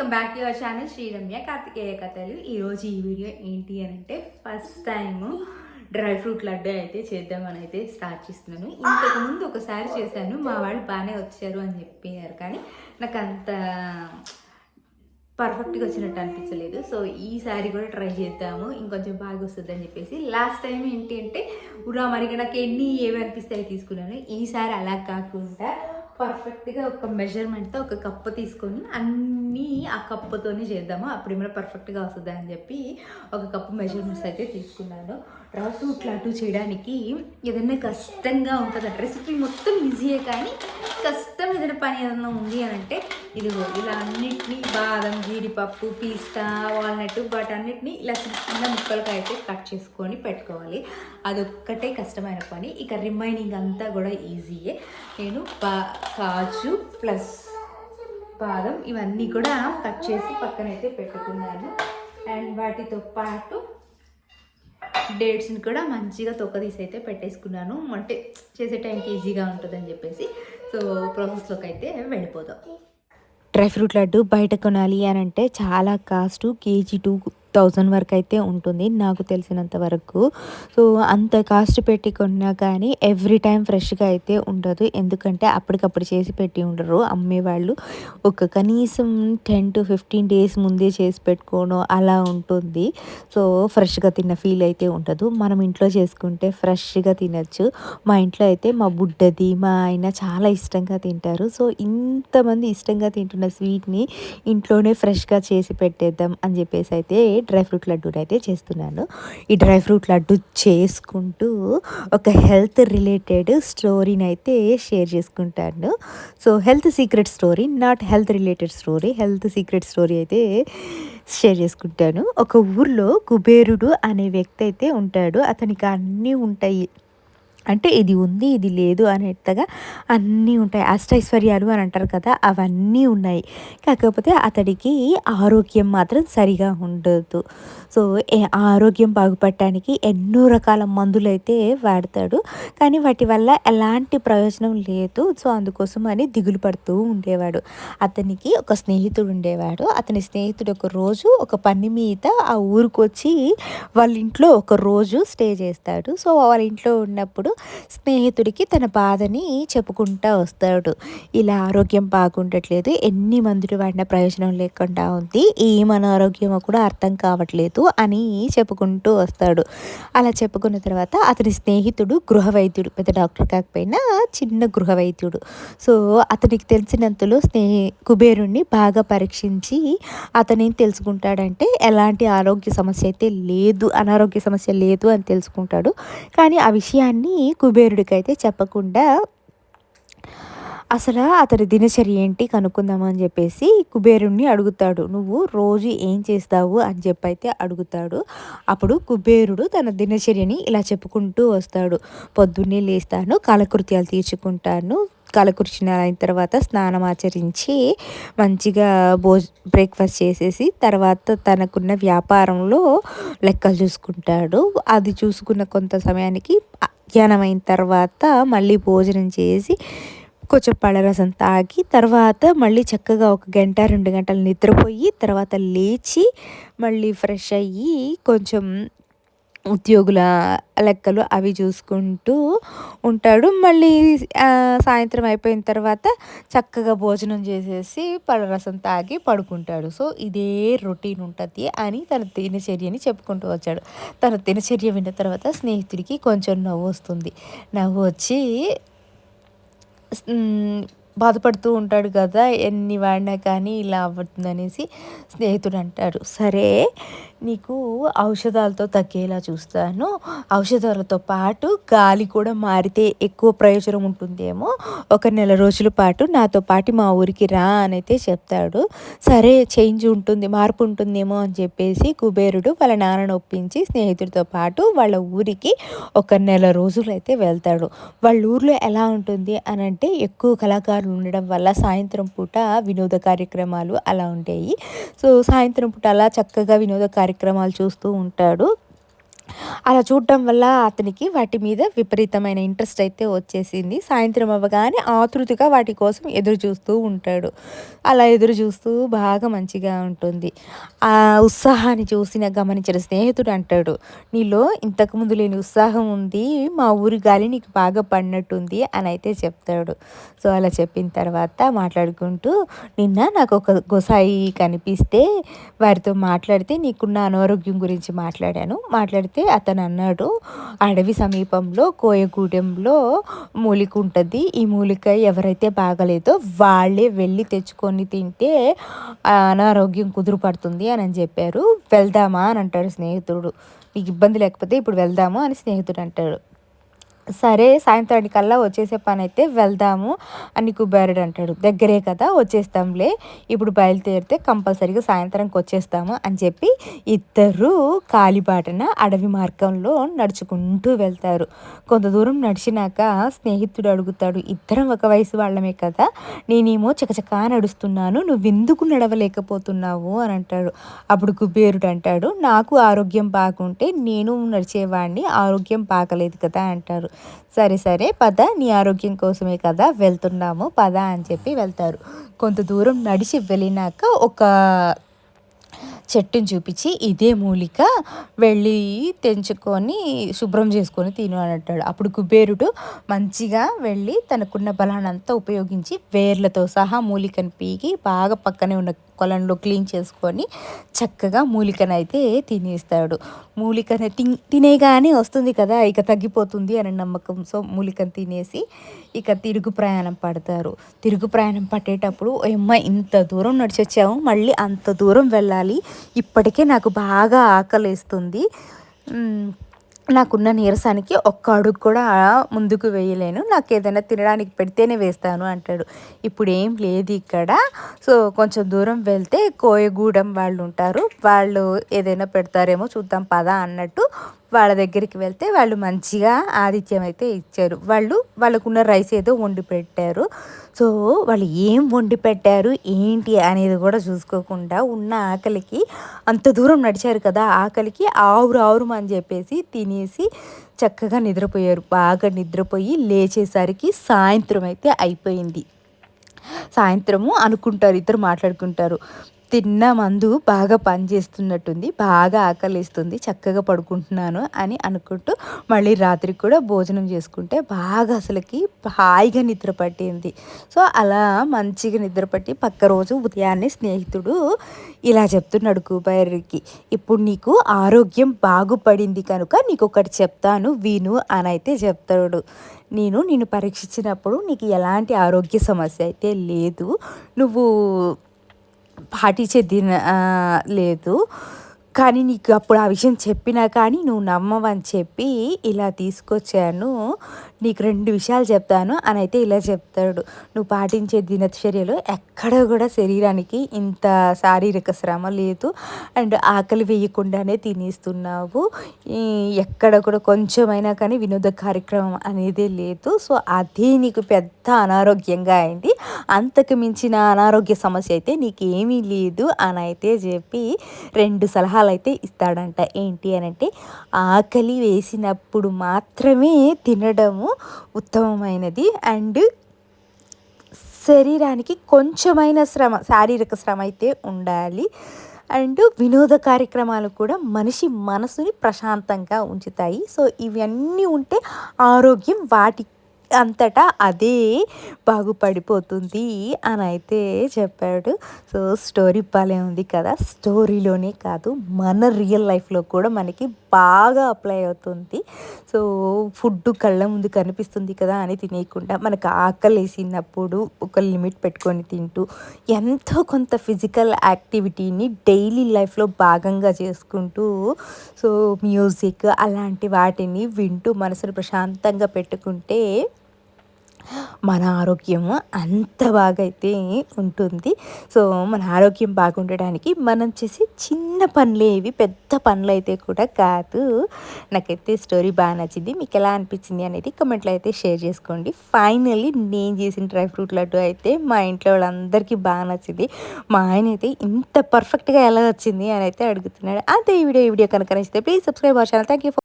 Welcome back to your channel. Sriramya Karthikeya కథలు. ఈరోజు ఈ వీడియో ఏంటి అని అంటే first time dry fruit laddu అయితే చేద్దామని అయితే స్టార్ట్ చేస్తున్నాను. ఇంతకు ముందు ఒకసారి చేశాను మా వాళ్ళు బాగానే వచ్చారు అని చెప్పారు. కానీ నాకు అంత పర్ఫెక్ట్గా వచ్చినట్టు అనిపించలేదు. సో ఈసారి కూడా ట్రై చేద్దాము. ఇంకొంచెం బాగా వస్తుంది అని చెప్పేసి. లాస్ట్ టైం ఏంటి అంటే ఉరా మరి నాకు ఎన్ని ఏవి అనిపిస్తాయి తీసుకున్నాను. ఈసారి అలా కాకుండా పర్ఫెక్ట్గా ఒక మెజర్మెంట్తో ఒక కప్పు తీసుకొని అన్ని ఆ కప్పుతోనే చేద్దాము? అప్పుడు ఏమైనా పర్ఫెక్ట్గా వస్తుంది అని చెప్పి ఒక కప్పు మెజర్మెంట్స్ అయితే తీసుకున్నాను. డ్రై ఇట్లా అటు చేయడానికి ఏదైనా కష్టంగా ఉంటుంది రెసిపీ మొత్తం ఈజీయే కానీ కష్టం ఏదైనా పని ఏదైనా ఉంది అని అంటే ఇదిగో ఇలా అన్నిటినీ బాదం జీడిపప్పు పిస్తా వాల్నట్ వాటన్నిటిని ఇలా చిన్న చిన్న ముక్కలుగా అయితే కట్ చేసుకొని పెట్టుకోవాలి. అదొక్కటే కష్టమైన పని. ఇక రిమైనింగ్ అంతా కూడా ఈజీయే నేను బా కాజు ప్లస్ పాదం ఇవన్నీ కూడా కట్ చేసి పక్కనైతే పెట్టుకున్నాను. అండ్ వాటితో పాటు డేట్స్ని కూడా మంచిగా తొక్క తీసి అయితే పెట్టేసుకున్నాను. అంటే చేసే టైంకి ఈజీగా ఉంటుందని చెప్పేసి. సో ప్రాసెస్లోకి అయితే వెళ్ళిపోదాం. డ్రై ఫ్రూట్ లడ్డు బయట కొనాలి అని అంటే చాలా కాస్ట్ కేజీ టూ థౌజండ్ వరకు అయితే ఉంటుంది నాకు తెలిసినంత వరకు. సో అంత కాస్ట్ పెట్టి కొన్నా కానీ ఎవ్రీ టైం ఫ్రెష్గా అయితే ఉండదు. ఎందుకంటే అప్పటికప్పుడు చేసి పెట్టి ఉండరు. అమ్మేవాళ్ళు ఒక కనీసం టెన్ టు ఫిఫ్టీన్ డేస్ ముందే చేసి పెట్టుకోను అలా ఉంటుంది. సో ఫ్రెష్గా తిన్న ఫీల్ అయితే ఉండదు. మనం ఇంట్లో చేసుకుంటే ఫ్రెష్గా తినచ్చు. మా ఇంట్లో అయితే మా బుడ్డది మా ఆయన చాలా ఇష్టంగా తింటారు. సో ఇంతమంది ఇష్టంగా తింటున్న స్వీట్ని ఇంట్లోనే ఫ్రెష్గా చేసి పెట్టేద్దాం అని చెప్పేసి అయితే డ్రై ఫ్రూట్ లడ్డూని అయితే చేస్తున్నాను. ఈ డ్రై ఫ్రూట్ లడ్డు చేసుకుంటూ ఒక హెల్త్ రిలేటెడ్ స్టోరీని అయితే షేర్ చేసుకుంటాను. So health secret story not health related story health secret story అయితే షేర్ చేసుకుంటాను. ఒక ఊర్లో కుబేరుడు అనే వ్యక్తి అయితే ఉంటాడు. అతనికి అన్నీ ఉంటాయి. అంటే ఇది ఉంది ఇది లేదు అనేట్టుగా అన్నీ ఉంటాయి. అష్టైశ్వర్యాలు అని అంటారు కదా అవన్నీ ఉన్నాయి. కాకపోతే అతడికి ఆరోగ్యం మాత్రం సరిగా ఉండదు. సో ఆరోగ్యం బాగుపడటానికి ఎన్నో రకాల మందులు అయితే వాడతాడు. కానీ వాటి వల్ల ఎలాంటి ప్రయోజనం లేదు. సో అందుకోసం అని దిగులు పడుతూ ఉండేవాడు. అతనికి ఒక స్నేహితుడు ఉండేవాడు. అతని స్నేహితుడు ఒక రోజు ఒక పని మీద ఆ ఊరికి వచ్చి వాళ్ళ ఇంట్లో ఒక రోజు స్టే చేస్తాడు. సో వాళ్ళ ఇంట్లో ఉన్నప్పుడు స్నేహితుడికి తన బాధని చెప్పుకుంటూ వస్తాడు. ఇలా ఆరోగ్యం బాగుండట్లేదు. ఎన్ని మందులు వాడిన ప్రయోజనం లేకుండా ఉంది. ఏమన ఆరోగ్యమో కూడా అర్థం కావట్లేదు అని చెప్పుకుంటూ వస్తాడు. అలా చెప్పుకున్న తర్వాత అతని స్నేహితుడు గృహ వైద్యుడు పెద్ద డాక్టర్ కాకపోయినా చిన్న గృహ వైద్యుడు. సో అతనికి తెలిసినంతలో స్నేహి కుబేరుణ్ణి బాగా పరీక్షించి అతనేం తెలుసుకుంటాడంటే ఎలాంటి ఆరోగ్య సమస్య అయితే లేదు అనారోగ్య సమస్య లేదు అని తెలుసుకుంటాడు. కానీ ఆ విషయాన్ని కుబేరుడికి అయితే చెప్పకుండా అసలు అతని దినచర్య ఏంటి కనుక్కుందామని చెప్పేసి కుబేరుణ్ణి అడుగుతాడు. నువ్వు రోజు ఏం చేస్తావు? అని చెప్పి అయితే అడుగుతాడు. అప్పుడు కుబేరుడు తన దినచర్యని ఇలా చెప్పుకుంటూ వస్తాడు. పొద్దున్నే లేస్తాను కాలకృత్యాలు తీర్చుకుంటాను. కాలకృష్ణ అయిన తర్వాత స్నానం ఆచరించి మంచిగా భోజ బ్రేక్ఫాస్ట్ చేసేసి తర్వాత తనకున్న వ్యాపారంలో లెక్కలు చూసుకుంటాడు. అది చూసుకున్న కొంత సమయానికి మధ్యాహ్నం అయిన తర్వాత మళ్ళీ భోజనం చేసి కొంచెం పళ్ళరసం తాగి తర్వాత మళ్ళీ చక్కగా ఒక గంట రెండు గంటలు నిద్రపోయి తర్వాత లేచి మళ్ళీ ఫ్రెష్ అయ్యి కొంచెం ఉద్యోగుల లెక్కలు అవి చూసుకుంటూ ఉంటాడు. మళ్ళీ సాయంత్రం అయిపోయిన తర్వాత చక్కగా భోజనం చేసేసి పడరసం తాగి పడుకుంటాడు. సో ఇదే రొటీన్ ఉంటుంది అని తన దినచర్యని చెప్పుకుంటూ వచ్చాడు. తన దినచర్య విన్న తర్వాత స్నేహితుడికి కొంచెం నవ్వు వస్తుంది. నవ్వు వచ్చి బాధపడుతూ ఉంటాడు కదా ఎన్ని వాడినా కానీ ఇలా అవ్వతుందనేసి స్నేహితుడు అంటాడు. సరే నీకు ఔషధాలతో తగ్గేలా చూస్తాను. ఔషధాలతో పాటు గాలి కూడా మారితే ఎక్కువ ప్రయోజనం ఉంటుందేమో. ఒక నెల రోజుల పాటు నాతో పాటు మా ఊరికి రా అని అయితే చెప్తాడు. సరే చేంజ్ ఉంటుంది మార్పు ఉంటుందేమో అని చెప్పేసి కుబేరుడు వాళ్ళ నాన్నను ఒప్పించి స్నేహితుడితో పాటు వాళ్ళ ఊరికి ఒక నెల రోజులు అయితే వెళ్తాడు. వాళ్ళ ఊర్లో ఎలా ఉంటుంది అని అంటే ఎక్కువ కళాకారులు ఉండడం వల్ల సాయంత్రం పూట వినోద కార్యక్రమాలు అలా ఉంటాయి. సో సాయంత్రం పూట అలా చక్కగా వినోద కార్యక్రమాలు కార్యక్రమాలు చూస్తూ ఉంటాడు. అలా చూడటం వల్ల అతనికి వాటి మీద విపరీతమైన ఇంట్రెస్ట్ అయితే వచ్చేసింది. సాయంత్రం అవ్వగానే ఆతృతగా వాటి కోసం ఎదురు చూస్తూ ఉంటాడు. అలా ఎదురు చూస్తూ బాగా మంచిగా ఉంటుంది. ఆ ఉత్సాహాన్ని చూసిన గమనించిన స్నేహితుడు అంటాడు నీలో ఇంతకుముందు లేని ఉత్సాహం ఉంది. మా ఊరి గాలి నీకు బాగా పడినట్టుంది అని అయితే చెప్తాడు. సో అలా చెప్పిన తర్వాత మాట్లాడుకుంటూ నిన్న నాకు ఒక గొసాయి కనిపిస్తే వారితో మాట్లాడితే నీకున్న అనారోగ్యం గురించి మాట్లాడాను. మాట్లాడితే అతను అన్నాడు అడవి సమీపంలో కోయగూడెంలో మూలిక ఉంటుంది ఈ మూలిక ఎవరైతే బాగలేదో వాళ్ళే వెళ్ళి తెచ్చుకొని తింటే అనారోగ్యం కుదురుపడుతుంది అని అని చెప్పారు. వెళ్దామా అని అంటాడు స్నేహితుడు. నీకు ఇబ్బంది లేకపోతే ఇప్పుడు వెళ్దాము అని స్నేహితుడు అంటాడు. సరే సాయంత్రానికల్లా వచ్చేసే పని అయితే వెళ్దాము అని కుబేరుడు అంటాడు. దగ్గరే కదా వచ్చేస్తాంలే. ఇప్పుడు బయలుదేరితే కంపల్సరీగా సాయంత్రంకి వచ్చేస్తాము అని చెప్పి ఇద్దరు కాలిబాటన అడవి మార్గంలో నడుచుకుంటూ వెళ్తారు. కొంత దూరం నడిచినాక స్నేహితుడు అడుగుతాడు ఇద్దరం ఒక వయసు వాళ్ళమే కదా. నేనేమో చకచకా నడుస్తున్నాను నువ్వు ఎందుకు నడవలేకపోతున్నావు? అని అంటాడు. అప్పుడు కుబేరుడు అంటాడు నాకు ఆరోగ్యం బాగుంటే నేను నడిచేవాడిని ఆరోగ్యం బాగలేదు కదా అంటారు. సరే సరే పద. నీ ఆరోగ్యం కోసమే కదా వెళ్తున్నాము. పద అని చెప్పి వెళ్తారు. కొంత దూరం నడిచి వెళ్ళినాక ఒక చెట్టుని చూపించి ఇదే మూలిక వెళ్ళి తెంచుకొని శుభ్రం చేసుకొని తిను అని అంటాడు. అప్పుడు కుబేరుడు మంచిగా వెళ్ళి తనకున్న బలానంతా ఉపయోగించి వేర్లతో సహా మూలికను పీకి బాగా పక్కనే ఉన్న కొలంలో క్లీన్ చేసుకొని చక్కగా మూలికనైతే తినేస్తాడు. మూలికను తినేగానే వస్తుంది కదా ఇక తగ్గిపోతుంది అనే నమ్మకం. సో మూలికను తినేసి ఇక తిరుగు ప్రయాణం పడతారు. తిరుగు ప్రయాణం పట్టేటప్పుడు అమ్మ ఇంత దూరం నడిచొచ్చాము మళ్ళీ అంత దూరం వెళ్ళాలి. ఇప్పటికే నాకు బాగా ఆకలిస్తుంది. నాకున్న నీరసానికి ఒక్క అడుగు కూడా ముందుకు వేయలేను. నాకు ఏదైనా తినడానికి పెడితేనే వేస్తాను అంటాడు. ఇప్పుడు ఏం లేదు ఇక్కడ. సో కొంచెం దూరం వెళ్తే కోయగూడెం వాళ్ళు ఉంటారు వాళ్ళు ఏదైనా పెడతారేమో చూద్దాం పదా అన్నట్టు వాళ్ళ దగ్గరికి వెళ్తే వాళ్ళు మంచిగా ఆతిథ్యం అయితే ఇచ్చారు. వాళ్ళు వాళ్ళకున్న రైస్ ఏదో వండి పెట్టారు. సో వాళ్ళు ఏం వండి పెట్టారు ఏంటి అనేది కూడా చూసుకోకుండా ఉన్న ఆకలికి అంత దూరం నడిచారు కదా ఆకలికి ఆవురు ఆవురు అని చెప్పేసి తినేసి చక్కగా నిద్రపోయారు. బాగా నిద్రపోయి లేచేసరికి సాయంత్రం అయితే అయిపోయింది. సాయంత్రము అనుకుంటారు ఇద్దరు మాట్లాడుకుంటారు. తిన్న మందు బాగా పనిచేస్తున్నట్టుంది బాగా ఆకలిస్తుంది చక్కగా పడుకుంటున్నాను అని అనుకుంటూ మళ్ళీ రాత్రి కూడా భోజనం చేసుకుంటే బాగా అసలుకి హాయిగా నిద్ర పట్టింది. సో అలా మంచిగా నిద్ర పట్టి పక్క రోజు ఉదయాన్నే స్నేహితుడు ఇలా చెప్తున్నాడు కూబాయరికి ఇప్పుడు నీకు ఆరోగ్యం బాగుపడింది కనుక నీకు ఒకటి చెప్తాను విను అని అయితే చెప్తాడు. నేను నిన్ను పరీక్షించినప్పుడు నీకు ఎలాంటి ఆరోగ్య సమస్య అయితే లేదు నువ్వు పాటించే దిన లేదు. కానీ నీకు అప్పుడు ఆ విషయం చెప్పినా కానీ నువ్వు నమ్మవని చెప్పి ఇలా తీసుకొచ్చాను. నీకు రెండు విషయాలు చెప్తాను. అని అయితే ఇలా చెప్తాడు. నువ్వు పాటించే దినచర్యలో ఎక్కడ కూడా శరీరానికి ఇంత శారీరక శ్రమ లేదు. అండ్ ఆకలి వేయకుండానే తినేస్తున్నావు. ఎక్కడ కూడా కొంచెమైనా కానీ వినోద కార్యక్రమం అనేది లేదు. సో అదే నీకు పెద్ద అనారోగ్యంగా అయింది. అంతకు మించిన అనారోగ్య సమస్య అయితే నీకు ఏమీ లేదు. అని అయితే చెప్పి రెండు సలహా సలహాలు అయితే ఇస్తాడంట. ఏంటి అని అంటే ఆకలి వేసినప్పుడు మాత్రమే తినడము ఉత్తమమైనది. అండ్ శరీరానికి కొంచెమైన శ్రమ శారీరక శ్రమ అయితే ఉండాలి. అండ్ వినోద కార్యక్రమాలు కూడా మనిషి మనసుని ప్రశాంతంగా ఉంచుతాయి. సో ఇవన్నీ ఉంటే ఆరోగ్యం వాటి అంతటా అదే బాగుపడిపోతుంది అని అయితే చెప్పాడు. సో స్టోరీ భలే ఉంది కదా. స్టోరీలోనే కాదు మన రియల్ లైఫ్లో కూడా మనకి బాగా అప్లై అవుతుంది. సో ఫుడ్ కళ్ళ ముందు కనిపిస్తుంది కదా అని తినేయకుండా మనకు ఆకలి వేసినప్పుడు ఒక లిమిట్ పెట్టుకొని తింటూ ఎంతో కొంత ఫిజికల్ యాక్టివిటీని డైలీ లైఫ్లో భాగంగా చేసుకుంటూ సో మ్యూజిక్ అలాంటి వాటిని వింటూ మనసును ప్రశాంతంగా పెట్టుకుంటే మన ఆరోగ్యం అంత బాగా అయితే ఉంటుంది. సో మన ఆరోగ్యం బాగుండడానికి మనం చేసే చిన్న పనులు ఏవి పెద్ద పనులు అయితే కూడా కాదు. నాకైతే స్టోరీ బాగా నచ్చింది. మీకు ఎలా అనిపించింది అనేది కమెంట్లో అయితే షేర్ చేసుకోండి. ఫైనల్లీ నేను చేసిన డ్రై ఫ్రూట్ లడ్డు అయితే మా ఇంట్లో వాళ్ళందరికీ బాగా నచ్చింది. మా ఆయన అయితే ఇంత పర్ఫెక్ట్గా ఎలా వచ్చింది అని అయితే అడుగుతున్నాడు. అంతే ఈ వీడియో ఈ వీడియో కనుక నచ్చితే please subscribe our channel. Thank you